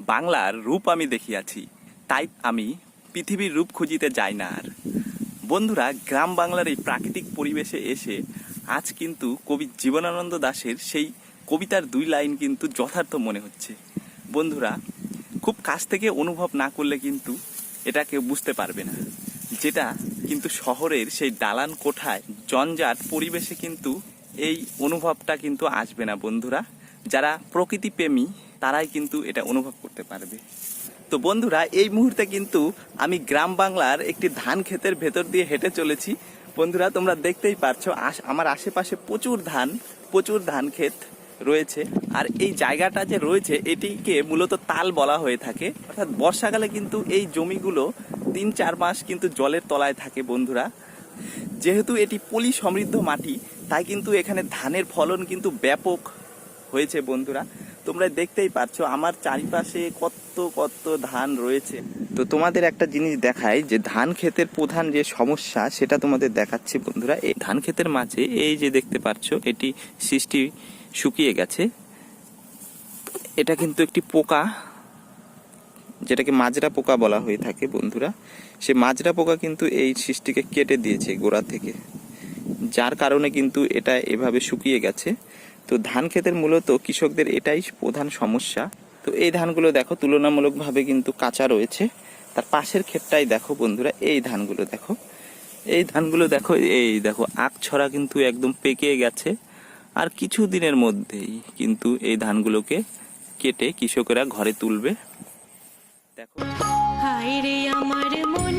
বাংলার রূপ আমি দেখিয়াছি, তাই আমি পৃথিবীর রূপ খুঁজিতে যাই না আর। বন্ধুরা, গ্রাম বাংলার এই প্রাকৃতিক পরিবেশে এসে আজ কিন্তু কবি জীবনানন্দ দাশের সেই কবিতার দুই লাইন কিন্তু যথার্থ মনে হচ্ছে। বন্ধুরা, খুব কাছ থেকে অনুভব না করলে কিন্তু এটা কেউ বুঝতে পারবে না, যেটা কিন্তু শহরের সেই দালান কোঠায় জঞ্জাট পরিবেশে কিন্তু এই অনুভবটা কিন্তু আসবে না, বন্ধুরা। যারা প্রকৃতি প্রেমী তারাই কিন্তু এটা অনুভব করতে পারবে। তো বন্ধুরা, এই মুহূর্তে কিন্তু আমি গ্রাম বাংলার একটি ধান ক্ষেতের ভেতর দিয়ে হেঁটে চলেছি। বন্ধুরা, তোমরা দেখতেই পারছ আমার আশেপাশে প্রচুর ধান প্রচুর ধান ক্ষেত রয়েছে। আর এই জায়গাটা যে রয়েছে, এটিকে মূলত তাল বলা হয়ে থাকে। অর্থাৎ বর্ষাকালে কিন্তু এই জমিগুলো তিন চার মাস কিন্তু জলের তলায় থাকে বন্ধুরা। যেহেতু এটি পলি সমৃদ্ধ মাটি, তাই কিন্তু এখানে ধানের ফলন কিন্তু ব্যাপক হয়েছে বন্ধুরা। তোমরা দেখতেই পারছ, আমার চারিপাশে কত কত ধান রয়েছে। তো তোমাদের একটা জিনিস দেখায় যে ধান ক্ষেতের প্রধান যে সমস্যা, সেটা তোমাদের দেখাচ্ছি বন্ধুরা। এই ধান ক্ষেতের মাঝে, এই যে দেখতে পারছ, এটি সৃষ্টি শুকিয়ে গেছে। এটা কিন্তু একটি পোকা, যেটাকে মাজরা পোকা বলা হয়ে থাকে বন্ধুরা। সে মাজরা পোকা কিন্তু এই সৃষ্টিকে কেটে দিয়েছে গোড়া থেকে, যার কারণে কিন্তু এটা এভাবে শুকিয়ে গেছে। তো ধান ক্ষেতের মূলত কৃষকদের এটাই প্রধান সমস্যা। তো এই ধানগুলো দেখো, তুলনামূলকভাবে কিন্তু কাঁচা রয়েছে। তার পাশের ক্ষেতটাই দেখো বন্ধুরা, এই ধানগুলো দেখো। এই ধানগুলো দেখো, এই দেখো, আখ ছড়া কিন্তু একদম পেকে গেছে। আর কিছু দিনের মধ্যেই কিন্তু এই ধানগুলোকে কেটে কৃষকেরা ঘরে তুলবে। দেখো। আমার মন